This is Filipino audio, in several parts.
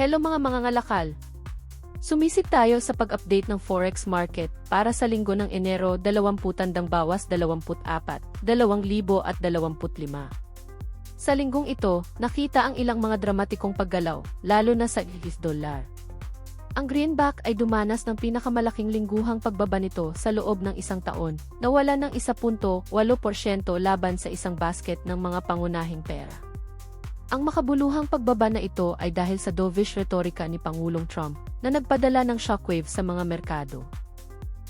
Hello mga mga ngalakal! Sumisit tayo sa pag-update ng Forex market para sa linggo ng Enero 20 tandang bawas 24, 2025. Sa linggong ito, nakita ang ilang mga dramatikong paggalaw, lalo na sa US dollar. Ang greenback ay dumanas ng pinakamalaking lingguhang pagbaba nito sa loob ng isang taon, nawala ng 1.8% laban sa isang basket ng mga pangunahing pera. Ang makabuluhang pagbaba na ito ay dahil sa dovish retorika ni Pangulong Trump na nagpadala ng shockwave sa mga merkado.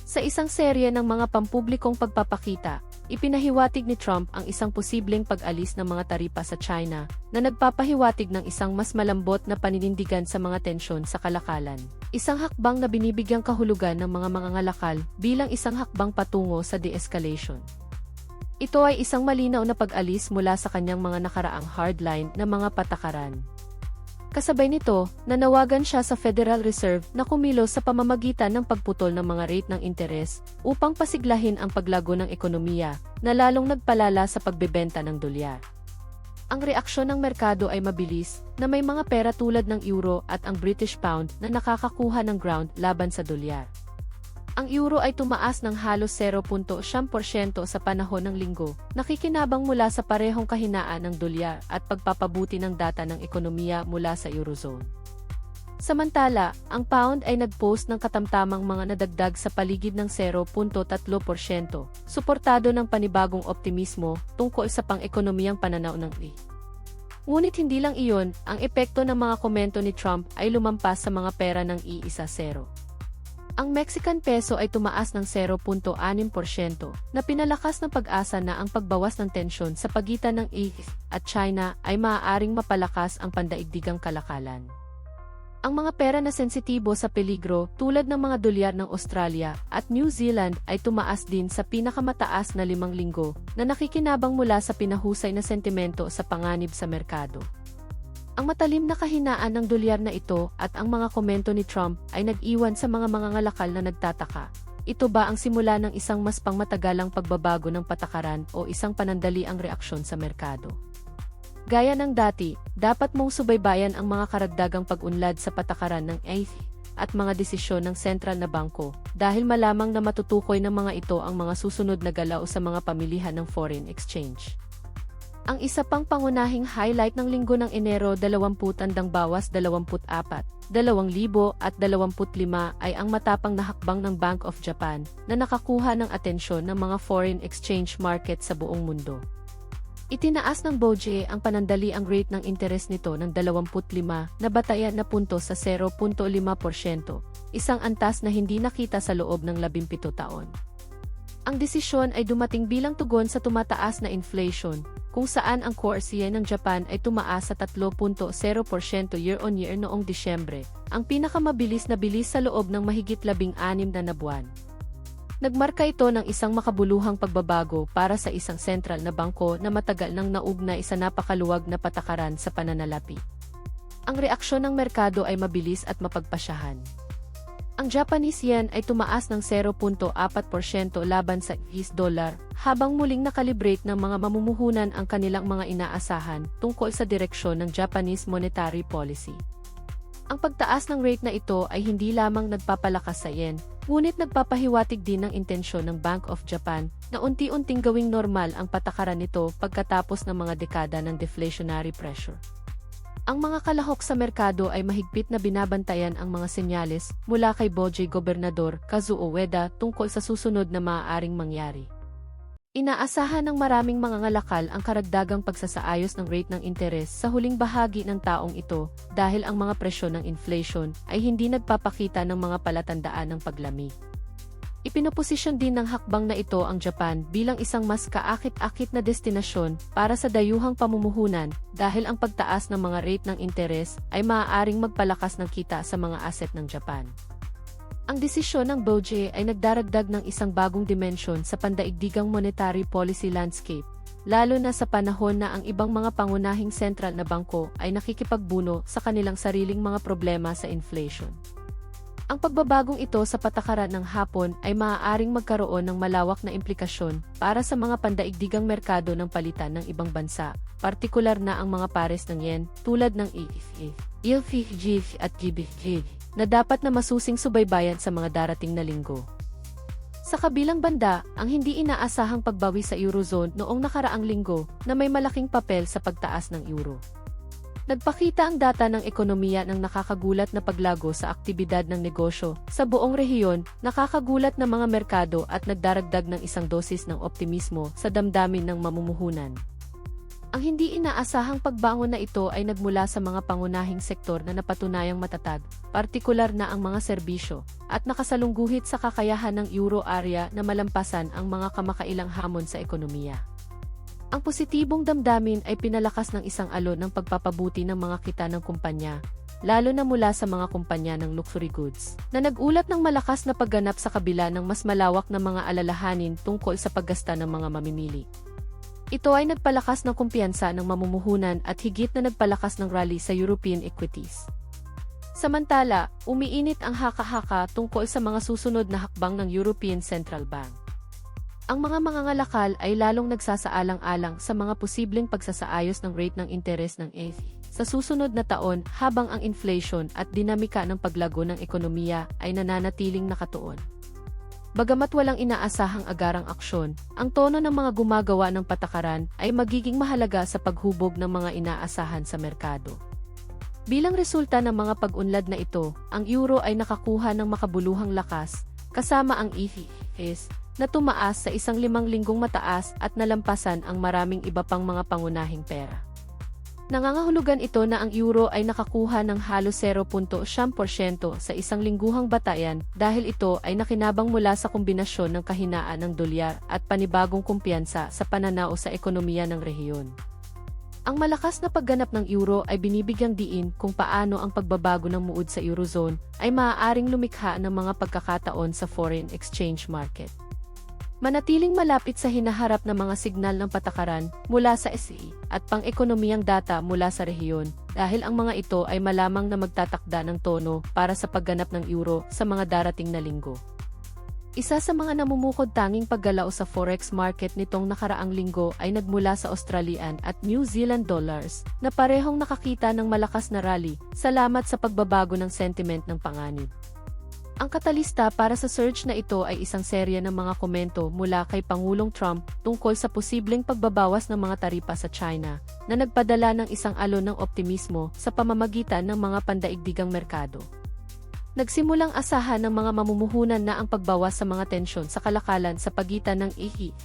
Sa isang serye ng mga pampublikong pagpapakita, ipinahiwatig ni Trump ang isang posibleng pag-alis ng mga taripa sa China na nagpapahiwatig ng isang mas malambot na paninindigan sa mga tensyon sa kalakalan. Isang hakbang na binibigyang kahulugan ng mga mangangalakal bilang isang hakbang patungo sa de-escalation. Ito ay isang malinaw na pag-alis mula sa kanyang mga nakaraang hardline na mga patakaran. Kasabay nito, nanawagan siya sa Federal Reserve na kumilos sa pamamagitan ng pagputol ng mga rate ng interes upang pasiglahin ang paglago ng ekonomiya na lalong nagpalala sa pagbebenta ng dolyar. Ang reaksyon ng merkado ay mabilis na may mga pera tulad ng euro at ang British pound na nakakakuha ng ground laban sa dolyar. Ang euro ay tumaas ng halos 0.7% sa panahon ng linggo, nakikinabang mula sa parehong kahinaan ng dolyar at pagpapabuti ng data ng ekonomiya mula sa Eurozone. Samantala, ang pound ay nag-post ng katamtamang mga nadagdag sa paligid ng 0.3%, suportado ng panibagong optimismo tungkol sa pang-ekonomiyang pananaw ng I. Ngunit hindi lang iyon, ang epekto ng mga komento ni Trump ay lumampas sa mga pera ng I-1-0. Ang Mexican peso ay tumaas ng 0.6% na pinalakas ng pag-asa na ang pagbawas ng tensyon sa pagitan ng EU at China ay maaaring mapalakas ang pandaigdigang kalakalan. Ang mga pera na sensitibo sa peligro tulad ng mga dolyar ng Australia at New Zealand ay tumaas din sa pinakamataas na limang linggo na nakikinabang mula sa pinahusay na sentimento sa panganib sa merkado. Ang matalim na kahinaan ng dolyar na ito at ang mga komento ni Trump ay nag-iwan sa mga mangangalakal na nagtataka. Ito ba ang simula ng isang mas pangmatagalang pagbabago ng patakaran o isang panandali ang reaksyon sa merkado? Gaya ng dati, dapat mong subaybayan ang mga karagdagang pag-unlad sa patakaran ng ETH at mga desisyon ng sentral na bangko dahil malamang na matutukoy ng mga ito ang mga susunod na galaw sa mga pamilihan ng foreign exchange. Ang isa pang pangunahing highlight ng linggo ng Enero 20 tandang bawas 24, 2025 ay ang matapang na hakbang ng Bank of Japan na nakakuha ng atensyon ng mga foreign exchange market sa buong mundo. Itinaas ng BOJE ang panandali ang rate ng interes nito ng 25 na batayan na punto sa 0.5%, isang antas na hindi nakita sa loob ng 17 taon. Ang desisyon ay dumating bilang tugon sa tumataas na inflation, kung saan ang core yen ng Japan ay tumaas sa 3.0% year-on-year noong Disyembre, ang pinakamabilis na bilis sa loob ng mahigit labing anim na nabuwan. Nagmarka ito ng isang makabuluhang pagbabago para sa isang sentral na bangko na matagal nang naugnay sa napakaluwag na patakaran sa pananalapi. Ang reaksyon ng merkado ay mabilis at mapagpasyahan. Ang Japanese yen ay tumaas ng 0.4% laban sa US dollar, habang muling nakalibrate ng mga mamumuhunan ang kanilang mga inaasahan tungkol sa direksyon ng Japanese monetary policy. Ang pagtaas ng rate na ito ay hindi lamang nagpapalakas sa yen, ngunit nagpapahiwatig din ng intensyon ng Bank of Japan na unti-unting gawing normal ang patakaran nito pagkatapos ng mga dekada ng deflationary pressure. Ang mga kalahok sa merkado ay mahigpit na binabantayan ang mga senyales mula kay Bojay Gobernador Kazuo Ueda tungkol sa susunod na maaaring mangyari. Inaasahan ng maraming mga ngalakal ang karagdagang pagsasaayos ng rate ng interes sa huling bahagi ng taong ito dahil ang mga presyon ng inflation ay hindi nagpapakita ng mga palatandaan ng paglami. Ipinoposisyon din ng hakbang na ito ang Japan bilang isang mas kaakit-akit na destinasyon para sa dayuhang pamumuhunan dahil ang pagtaas ng mga rate ng interes ay maaaring magpalakas ng kita sa mga asset ng Japan. Ang desisyon ng BOJE ay nagdaragdag ng isang bagong dimensyon sa pandaigdigang monetary policy landscape, lalo na sa panahon na ang ibang mga pangunahing sentral na bangko ay nakikipagbuno sa kanilang sariling mga problema sa inflation. Ang pagbabagong ito sa patakaran ng hapon ay maaaring magkaroon ng malawak na implikasyon para sa mga pandaigdigang merkado ng palitan ng ibang bansa, partikular na ang mga pares ng yen tulad ng EFE, ILFG at GBG na dapat na masusing subaybayan sa mga darating na linggo. Sa kabilang banda, ang hindi inaasahang pagbawi sa Eurozone noong nakaraang linggo na may malaking papel sa pagtaas ng euro. Nagpakita ang data ng ekonomiya ng nakakagulat na paglago sa aktibidad ng negosyo sa buong rehiyon, nakakagulat na mga merkado at nagdaragdag ng isang dosis ng optimismo sa damdamin ng mamumuhunan. Ang hindi inaasahang pagbangon na ito ay nagmula sa mga pangunahing sektor na napatunayang matatag, partikular na ang mga serbisyo, at nakasalungguhit sa kakayahan ng euro area na malampasan ang mga kamakailang hamon sa ekonomiya. Ang positibong damdamin ay pinalakas ng isang alon ng pagpapabuti ng mga kita ng kumpanya, lalo na mula sa mga kumpanya ng luxury goods, na nagulat ng malakas na pagganap sa kabila ng mas malawak na mga alalahanin tungkol sa paggasta ng mga mamimili. Ito ay nagpalakas ng kumpiyansa ng mamumuhunan at higit na nagpalakas ng rally sa European equities. Samantala, umiinit ang haka-haka tungkol sa mga susunod na hakbang ng European Central Bank. Ang mga mangangalakal ay lalong nagsasaalang-alang sa mga posibleng pagsasaayos ng rate ng interes ng ETH sa susunod na taon habang ang inflation at dinamika ng paglago ng ekonomiya ay nananatiling nakatuon. Bagamat walang inaasahang agarang aksyon, ang tono ng mga gumagawa ng patakaran ay magiging mahalaga sa paghubog ng mga inaasahan sa merkado. Bilang resulta ng mga pag-unlad na ito, ang euro ay nakakuha ng makabuluhang lakas, kasama ang ETH, na tumaas sa isang limang linggong mataas at nalampasan ang maraming iba pang mga pangunahing pera. Nangangahulugan ito na ang euro ay nakakuha ng halos 0.7% sa isang lingguhang batayan dahil ito ay nakinabang mula sa kombinasyon ng kahinaan ng dolyar at panibagong kumpiyansa sa pananaw sa ekonomiya ng rehiyon. Ang malakas na pagganap ng euro ay binibigyang diin kung paano ang pagbabago ng muod sa eurozone ay maaaring lumikha ng mga pagkakataon sa foreign exchange market. Manatiling malapit sa hinaharap na mga signal ng patakaran mula sa SE at pang-ekonomiyang data mula sa rehiyon dahil ang mga ito ay malamang na magtatakda ng tono para sa pagganap ng euro sa mga darating na linggo. Isa sa mga namumukod tanging paggalaw sa forex market nitong nakaraang linggo ay nagmula sa Australian at New Zealand dollars na parehong nakakita ng malakas na rally salamat sa pagbabago ng sentiment ng panganib. Ang katalista para sa surge na ito ay isang serya ng mga komento mula kay Pangulong Trump tungkol sa posibleng pagbabawas ng mga taripa sa China na nagpadala ng isang alon ng optimismo sa pamamagitan ng mga pandaigdigang merkado. Nagsimulang asahan ng mga mamumuhunan na ang pagbawas sa mga tensyon sa kalakalan sa pagitan ng ihi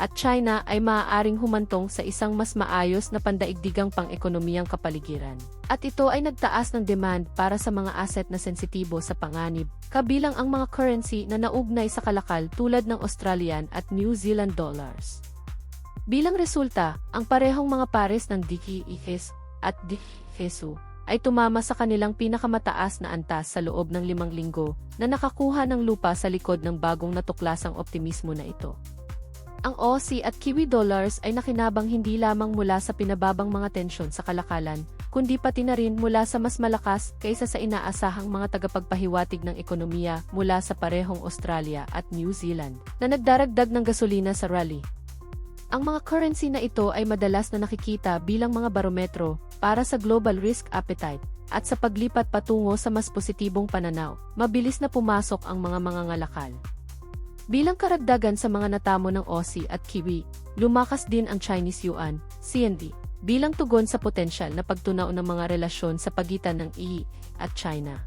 at China ay maaaring humantong sa isang mas maayos na pandaigdigang pang-ekonomiyang kapaligiran. At ito ay nagtaas ng demand para sa mga asset na sensitibo sa panganib, kabilang ang mga currency na naugnay sa kalakal tulad ng Australian at New Zealand dollars. Bilang resulta, ang parehong mga pares ng DKIS at DKISU ay tumama sa kanilang pinakamataas na antas sa loob ng limang linggo na nakakuha ng lupa sa likod ng bagong natuklasang optimismo na ito. Ang Aussie at Kiwi dollars ay nakinabang hindi lamang mula sa pinababang mga tensyon sa kalakalan, kundi pati na rin mula sa mas malakas kaysa sa inaasahang mga tagapagpahiwatig ng ekonomiya mula sa parehong Australia at New Zealand, na nagdaragdag ng gasolina sa rally. Ang mga currency na ito ay madalas na nakikita bilang mga barometro para sa global risk appetite at sa paglipat patungo sa mas positibong pananaw, mabilis na pumasok ang mga mangangalakal. Bilang karagdagan sa mga natamo ng Aussie at Kiwi, lumakas din ang Chinese Yuan, CNY, bilang tugon sa potensyal na pagtunaw ng mga relasyon sa pagitan ng EE at China.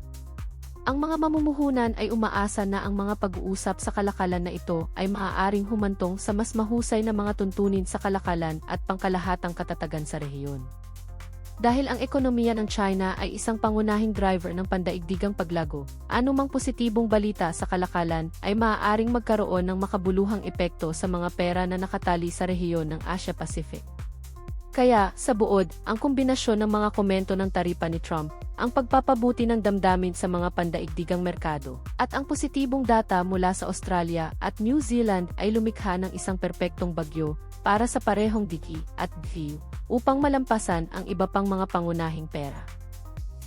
Ang mga mamumuhunan ay umaasa na ang mga pag-uusap sa kalakalan na ito ay maaaring humantong sa mas mahusay na mga tuntunin sa kalakalan at pangkalahatang katatagan sa rehiyon. Dahil ang ekonomiya ng China ay isang pangunahing driver ng pandaigdigang paglago, anumang positibong balita sa kalakalan ay maaaring magkaroon ng makabuluhang epekto sa mga pera na nakatali sa rehiyon ng Asia-Pacific. Kaya, sa buod, ang kombinasyon ng mga komento ng taripa ni Trump, ang pagpapabuti ng damdamin sa mga pandaigdigang merkado, at ang positibong data mula sa Australia at New Zealand ay lumikha ng isang perpektong bagyo para sa parehong diki at view upang malampasan ang iba pang mga pangunahing pera.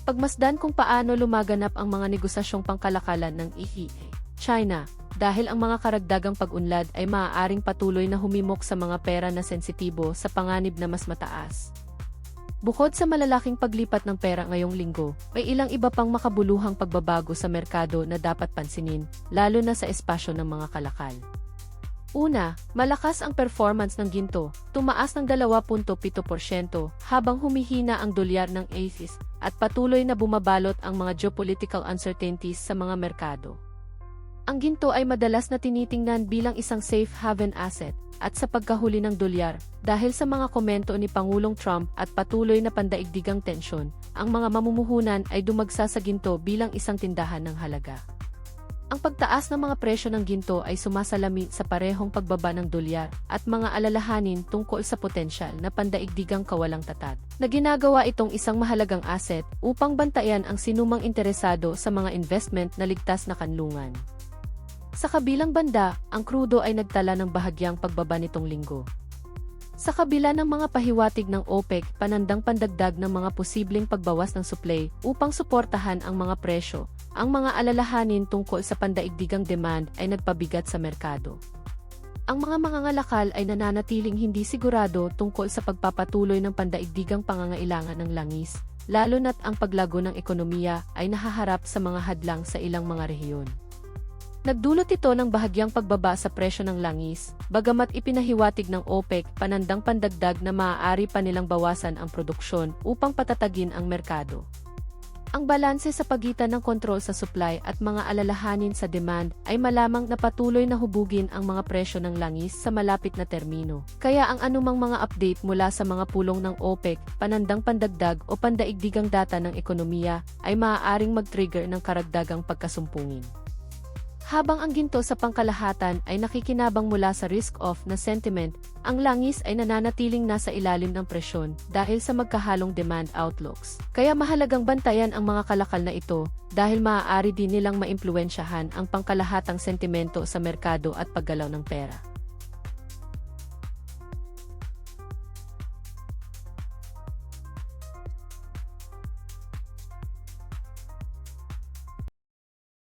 Pagmasdan kung paano lumaganap ang mga negosasyong pangkalakalan ng EEA, China, dahil ang mga karagdagang pag-unlad ay maaaring patuloy na humimok sa mga pera na sensitibo sa panganib na mas mataas. Bukod sa malalaking paglipat ng pera ngayong linggo, may ilang iba pang makabuluhang pagbabago sa merkado na dapat pansinin, lalo na sa espasyo ng mga kalakal. Una, malakas ang performance ng ginto, tumaas ng 2.7% habang humihina ang dolyar ng ASIS at patuloy na bumabalot ang mga geopolitical uncertainties sa mga merkado. Ang ginto ay madalas na tinitingnan bilang isang safe haven asset at sa pagkahuli ng dolyar dahil sa mga komento ni Pangulong Trump at patuloy na pandaigdigang tensyon, ang mga mamumuhunan ay dumagsa sa ginto bilang isang tindahan ng halaga. Ang pagtaas ng mga presyo ng ginto ay sumasalamin sa parehong pagbaba ng dolyar at mga alalahanin tungkol sa potensyal na pandaigdigang kawalang tatag, na ginagawa itong isang mahalagang asset upang bantayan ang sinumang interesado sa mga investment na ligtas na kanlungan. Sa kabilang banda, ang krudo ay nagtala ng bahagyang pagbaba nitong linggo. Sa kabila ng mga pahiwatig ng OPEC, panandang pandagdag ng mga posibleng pagbawas ng supply upang suportahan ang mga presyo, ang mga alalahanin tungkol sa pandaigdigang demand ay nagpabigat sa merkado. Ang mga mangangalakal ay nananatiling hindi sigurado tungkol sa pagpapatuloy ng pandaigdigang pangangailangan ng langis, lalo na't ang paglago ng ekonomiya ay nahaharap sa mga hadlang sa ilang mga rehiyon. Nagdulot ito ng bahagyang pagbaba sa presyo ng langis, bagamat ipinahiwatig ng OPEC panandang pandagdag na maaari pa nilang bawasan ang produksyon upang patatagin ang merkado. Ang balanse sa pagitan ng kontrol sa supply at mga alalahanin sa demand ay malamang na patuloy na hubugin ang mga presyo ng langis sa malapit na termino. Kaya ang anumang mga update mula sa mga pulong ng OPEC, panandang pandagdag o pandaigdigang data ng ekonomiya ay maaaring mag-trigger ng karagdagang pagkasumpungin. Habang ang ginto sa pangkalahatan ay nakikinabang mula sa risk-off na sentiment, ang langis ay nananatiling nasa ilalim ng presyon dahil sa magkahalong demand outlooks. Kaya mahalagang bantayan ang mga kalakal na ito dahil maaari din nilang maimpluensyahan ang pangkalahatang sentimento sa merkado at paggalaw ng pera.